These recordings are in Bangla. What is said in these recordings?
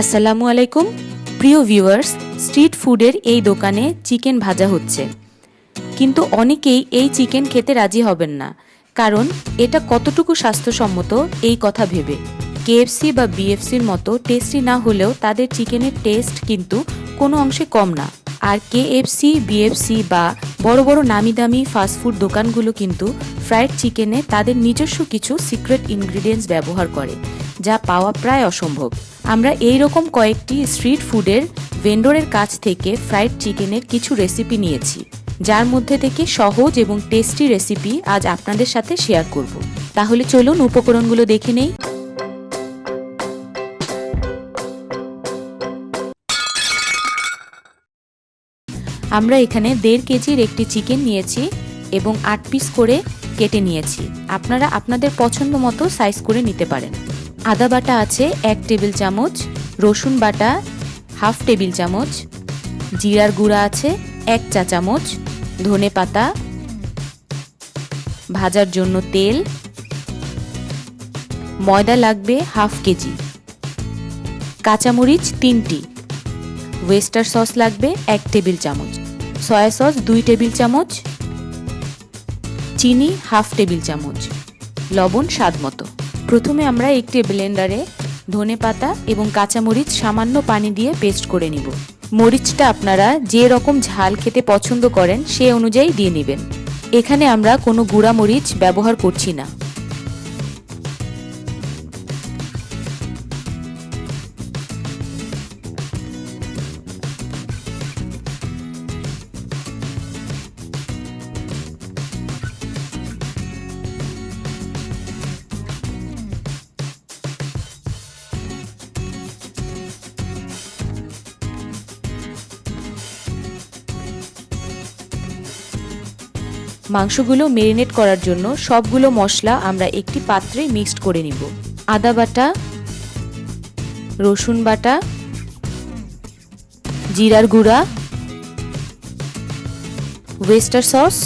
আসসালামু আলাইকুম। প্রিয় ভিউয়ার্স, স্ট্রিট ফুডের এই দোকানে চিকেন ভাজা হচ্ছে। কিন্তু অনেকেই এই চিকেন খেতে রাজি হবেন না। কারণ এটা কতটুকু স্বাস্থ্যসম্মত এই কথা ভেবে। কেএফসি বা বিএফসির মতো টেস্টি না হলেও তাদের চিকেনের টেস্ট কিন্তু কোনো অংশে কম না। আর কেএফসি, বিএফসি বা বড় বড় নামি দামি ফাস্টফুড দোকানগুলো কিন্তু ফ্রাইড চিকেনে তাদের নিজস্ব কিছু সিক্রেট ইনগ্রিডিয়েন্টস ব্যবহার করে। যা পাওয়া প্রায় অসম্ভব। আমরা এই রকম কয়েকটি স্ট্রিট ফুডের ভেন্ডরের কাছ থেকে ফ্রাইড চিকেনের কিছু রেসিপি নিয়েছি, যার মধ্যে থেকে সহজ এবং টেস্টি রেসিপি আজ আপনাদের সাথে শেয়ার করব। তাহলে চলুন উপকরণগুলো দেখে নেই। আমরা এখানে দেড় কেজির একটি চিকেন নিয়েছি এবং আট পিস করে কেটে নিয়েছি। আপনারা আপনাদের পছন্দ মতো সাইজ করে নিতে পারেন। আদা বাটা আছে এক টেবিল চামচ, রসুন বাটা হাফ টেবিল চামচ, জিরার গুঁড়া আছে এক চা চামচ, ধনে পাতা, ভাজার জন্য তেল, ময়দা লাগবে হাফ কেজি, কাঁচামরিচ তিনটি, ওয়েস্টার সস লাগবে এক টেবিল চামচ, সয়া সস দুই টেবিল চামচ, চিনি হাফ টেবিল চামচ, লবণ স্বাদ মতো। প্রথমে আমরা একটি ব্লেন্ডারে ধনে পাতা এবং কাঁচামরিচ সামান্য পানি দিয়ে পেস্ট করে নিব। মরিচটা আপনারা যে রকম ঝাল খেতে পছন্দ করেন সে অনুযায়ী দিয়ে নেবেন। এখানে আমরা কোনো গুঁড়া মরিচ ব্যবহার করছি না। মাংসগুলো মেরিনেট করার জন্য সবগুলো মশলা আমরা একটি পাত্রে মিক্সড করে নিব। আদা বাটা, রসুন বাটা, জিরার গুঁড়া ওয়েস্টার সস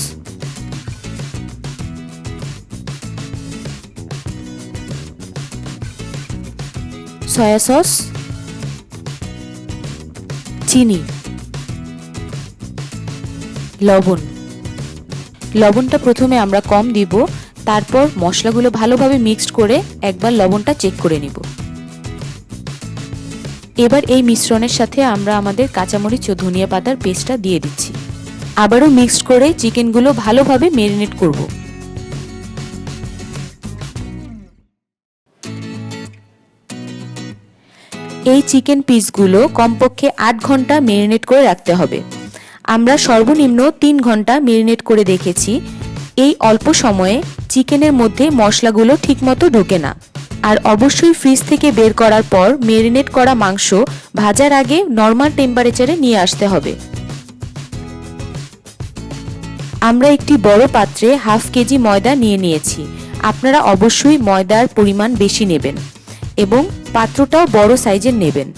সয়া সস চিনি, লবণ। লবণটা প্রথমে আমরা কম দিব, তারপর মশলাগুলো ভালোভাবে মিক্সড করে একবার লবণটা চেক করে নিব। এবার এই মিশ্রণের সাথে আমরা আমাদের কাঁচামরিচ ও ধনিয়া পাতার পেস্টটা দিয়ে দিচ্ছি। আবারও মিক্সড করে চিকেনগুলো ভালোভাবে মেরিনেট করব। এই চিকেন পিসগুলো কমপক্ষে আট ঘণ্টা মেরিনেট করে রাখতে হবে। আমরা সর্বনিম্ন তিন ঘণ্টা মেরিনেট করে দেখেছি। এই অল্প সময়ে চিকেনের মধ্যে মশলাগুলো ঠিকমতো ঢোকে না। আর অবশ্যই ফ্রিজ থেকে বের করার পর মেরিনেট করা মাংস ভাজার আগে নর্মাল টেম্পারেচারে নিয়ে আসতে হবে। আমরা একটি বড় পাত্রে হাফ কেজি ময়দা নিয়ে নিয়েছি। আপনারা অবশ্যই ময়দার পরিমাণ বেশি নেবেন এবং পাত্রটাও বড় সাইজের নেবেন।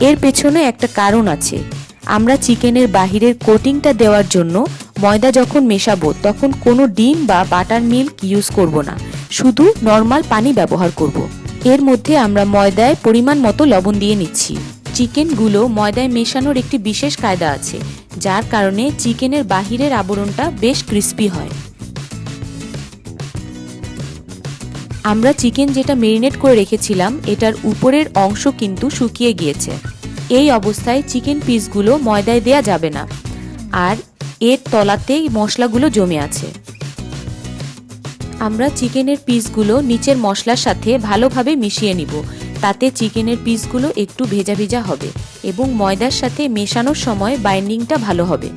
এর পেছনে একটা কারণ আছে। আমরা চিকেনের বাহিরের কোটিংটা দেওয়ার জন্য ময়দা যখন মেশাবো, তখন কোনো ডিম বা বাটার মিল্ক ইউজ করব না। শুধু নর্মাল পানি ব্যবহার করব। এর মধ্যে আমরা ময়দায় পরিমাণ মতো লবণ দিয়ে নিচ্ছি। চিকেনগুলো ময়দায় মেশানোর একটি বিশেষ কায়দা আছে, যার কারণে চিকেনের বাহিরের আবরণটা বেশ ক্রিস্পি হয়। আমরা চিকেন যেটা মেরিনেট করে রেখেছিলাম, এটার উপরের অংশ কিন্তু শুকিয়ে গিয়েছে। এই অবস্থায় চিকেন পিসগুলো ময়দায় দেয়া যাবে না। আর এর তলাতেই মশলাগুলো জমে আছে। আমরা চিকেনের পিসগুলো নিচের মশলার সাথে ভালোভাবে মিশিয়ে নিব। তাতে চিকেনের পিসগুলো একটু ভেজা ভেজা হবে এবং ময়দার সাথে মেশানোর সময় বাইন্ডিংটা ভালো হবে।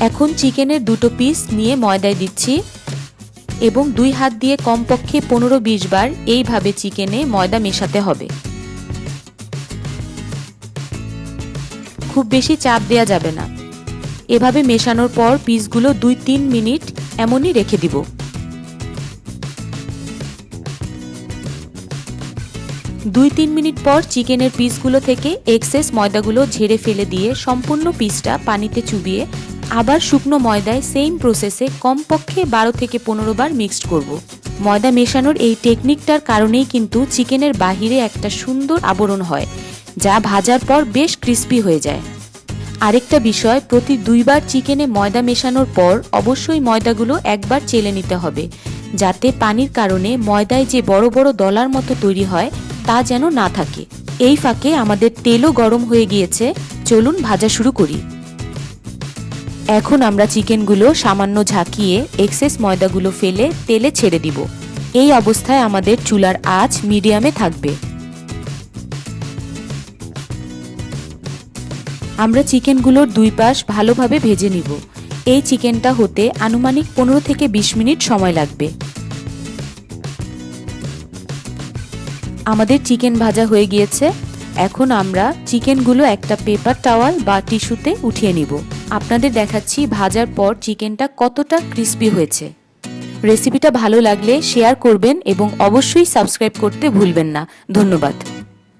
এখন চিকেনের দুটো পিস নিয়ে ময়দায় দিচ্ছি। এবং দুই হাত দিয়ে কমপক্ষে পনেরো বিশ বার এইভাবে চিকেনে ময়দা মেশাতে হবে। খুব বেশি চাপ দেওয়া যাবে না। এভাবে মেশানোর পর পিসগুলো দুই তিন মিনিট এমনই রেখে দিব। দুই তিন মিনিট পর চিকেনের পিসগুলো থেকে এক্সেস ময়দাগুলো ঝেড়ে ফেলে দিয়ে সম্পূর্ণ পিসটা পানিতে চুবিয়ে আবার শুকনো ময়দায় সেম প্রসেসে কমপক্ষে বারো থেকে পনেরো বার মিক্সড করব। ময়দা মেশানোর এই টেকনিকটার কারণেই কিন্তু চিকেনের বাহিরে একটা সুন্দর আবরণ হয়, যা ভাজার পর বেশ ক্রিস্পি হয়ে যায়। আরেকটা বিষয়, প্রতি দুইবার চিকেনে ময়দা মেশানোর পর অবশ্যই ময়দাগুলো একবার চেলে নিতে হবে, যাতে পানির কারণে ময়দায় যে বড় বড় দলার মতো তৈরি হয়, তা যেন না থাকে। এই ফাঁকে আমাদের তেলও গরম হয়ে গিয়েছে, চলুন ভাজা শুরু করি। এখন আমরা চিকেনগুলো সামান্য ঝাঁকিয়ে এক্সেস ময়দাগুলো ফেলে তেলে ছেড়ে দিব। এই অবস্থায় আমাদের চুলার আঁচ মিডিয়ামে থাকবে। আমরা চিকেনগুলোর দুই পাশ ভালোভাবে ভেজে নিব। এই চিকেনটা হতে আনুমানিক পনেরো থেকে বিশ মিনিট সময় লাগবে। আমাদের চিকেন ভাজা হয়ে গিয়েছে। এখন আমরা চিকেনগুলো একটা পেপার টাওয়াল বা টিস্যুতে উঠিয়ে নিব। আপনাদের দেখাচ্ছি ভাজার পর চিকেনটা কতটা ক্রিস্পি হয়েছে। রেসিপিটা ভালো লাগলে শেয়ার করবেন এবং অবশ্যই সাবস্ক্রাইব করতে ভুলবেন না। ধন্যবাদ।